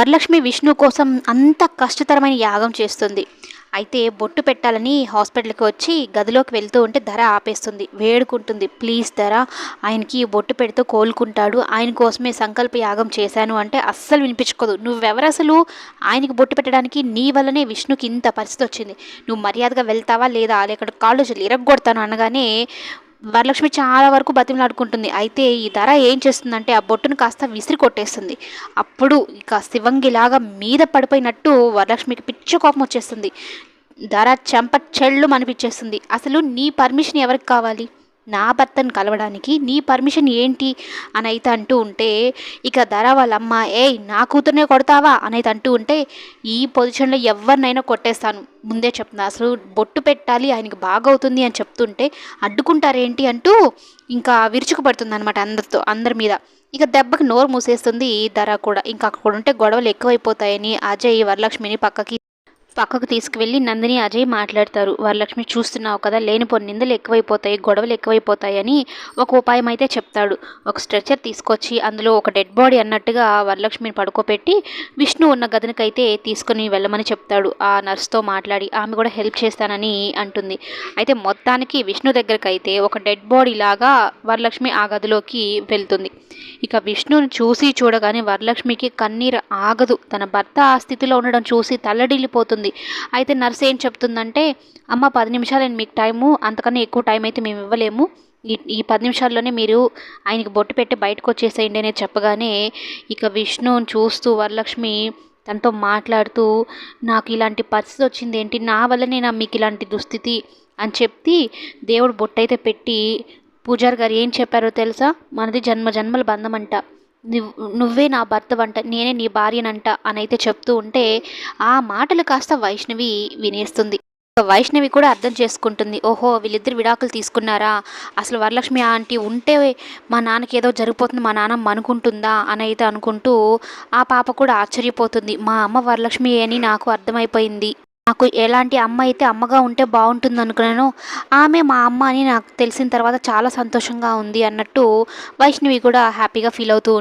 వరలక్ష్మి విష్ణు కోసం అంత కష్టతరమైన యాగం చేస్తుంది. అయితే బొట్టు పెట్టాలని హాస్పిటల్కి వచ్చి గదిలోకి వెళ్తూ ఉంటే ధర ఆపేస్తుంది. వేడుకుంటుంది. ప్లీజ్ ధర ఆయనకి బొట్టు పెడితే కోలుకుంటాడు. ఆయన కోసమే సంకల్ప యాగం చేశాను అంటే అస్సలు వినిపించుకోదు. నువ్వెవరు అసలు ఆయనకి బొట్టు పెట్టడానికి నీ వల్లనే విష్ణుకి ఇంత పరిస్థితి వచ్చింది. నువ్వు మర్యాదగా వెళ్తావా లేదా? లేకపోతే కాళ్ళు ఇరగొడతాను అనగానే వరలక్ష్మి చాలా వరకు బతిమలాడుకుంటుంది. అయితే ఈ ధర ఏం చేస్తుందంటే ఆ బొట్టును కాస్త విసిరి కొట్టేస్తుంది. అప్పుడు ఇక శివంగిలాగా మీద పడిపోయినట్టు వరలక్ష్మికి పిచ్చ కోపం వచ్చేస్తుంది. ధర చెంప చెళ్ళు అనిపించేస్తుంది అసలు నీ పర్మిషన్ ఎవరికి కావాలి? నా భర్తను కలవడానికి నీ పర్మిషన్ ఏంటి? అని అయితే అంటూ ఉంటే ఇక ధర వాళ్ళమ్మ ఏయ్ నా కూతురునే కొడతావా? అనేది అంటూ ఉంటే ఈ పొజిషన్లో ఎవరినైనా కొట్టేస్తాను. ముందే చెప్తున్నా అసలు బొట్టు పెట్టాలి ఆయనకి బాగవుతుంది అని చెప్తుంటే అడ్డుకుంటారేంటి? అంటూ ఇంకా విరుచుకుపడుతుంది అనమాట అందరితో అందరి మీద. ఇక దెబ్బకి నోరు మూసేస్తుంది ధర కూడా. ఇంకా అక్కడ ఉంటే గొడవలు ఎక్కువైపోతాయని అజయ్ వరలక్ష్మిని పక్కకి పక్కకు తీసుకువెళ్ళి నందిని అజయ్ మాట్లాడతారు. వరలక్ష్మి చూస్తున్నావు కదా లేనిపోని నిందలు ఎక్కువైపోతాయి గొడవలు ఎక్కువైపోతాయని ఒక ఉపాయం అయితే చెప్తాడు. ఒక స్ట్రెచర్ తీసుకొచ్చి అందులో ఒక డెడ్ బాడీ అన్నట్టుగా వరలక్ష్మిని పడుకోబెట్టి విష్ణు ఉన్న గదినికైతే తీసుకుని వెళ్ళమని చెప్తాడు. ఆ నర్స్తో మాట్లాడి ఆమె కూడా హెల్ప్ చేస్తానని అంటుంది. అయితే మొత్తానికి విష్ణు దగ్గరకైతే ఒక డెడ్ బాడీ లాగా వరలక్ష్మి ఆ గదిలోకి వెళ్తుంది. ఇక విష్ణుని చూసి చూడగానే వరలక్ష్మికి కన్నీరు ఆగదు. తన భర్త ఆ స్థితిలో ఉండడం చూసి తల్లడిల్లిపోతుంది. అయితే నర్స్ ఏం చెప్తుందంటే అమ్మ పది నిమిషాలు మీకు టైము అంతకన్నా ఎక్కువ టైం అయితే మేము ఇవ్వలేము. ఈ ఈ పది నిమిషాల్లోనే మీరు ఆయనకి బొట్టు పెట్టి బయటకు వచ్చేసేయండి అనేది చెప్పగానే ఇక విష్ణుని చూస్తూ వరలక్ష్మి తనతో మాట్లాడుతూ నాకు ఇలాంటి పరిస్థితి వచ్చింది ఏంటి? నా వల్లనే నా మీకు ఇలాంటి దుస్థితి అని చెప్తి దేవుడు బొట్టయితే పెట్టి పూజారి గారు ఏం చెప్పారో తెలుసా? మనది జన్మ జన్మల బంధం అంట నువ్వు నువ్వే నా భర్త వంట నేనే నీ భార్యనంట అని అయితే చెప్తూ ఉంటే ఆ మాటలు కాస్త వైష్ణవి వినేస్తుంది. వైష్ణవి కూడా అర్థం చేసుకుంటుంది. ఓహో వీళ్ళిద్దరు విడాకులు తీసుకున్నారా? అసలు వరలక్ష్మి ఆంటీ ఉంటే మా నాన్నకి ఏదో జరిగిపోతుంది మా నాన్నమ్మ అనుకుంటుందా అని అయితే అనుకుంటూ ఆ పాప కూడా ఆశ్చర్యపోతుంది. మా అమ్మ వరలక్ష్మి అని నాకు అర్థమైపోయింది. నాకు ఎలాంటి అమ్మ అయితే అమ్మగా ఉంటే బాగుంటుంది అనుకున్నాను ఆమె మా అమ్మ అని నాకు తెలిసిన తర్వాత చాలా సంతోషంగా ఉంది అన్నట్టు వైష్ణవి కూడా హ్యాపీగా ఫీల్ అవుతూ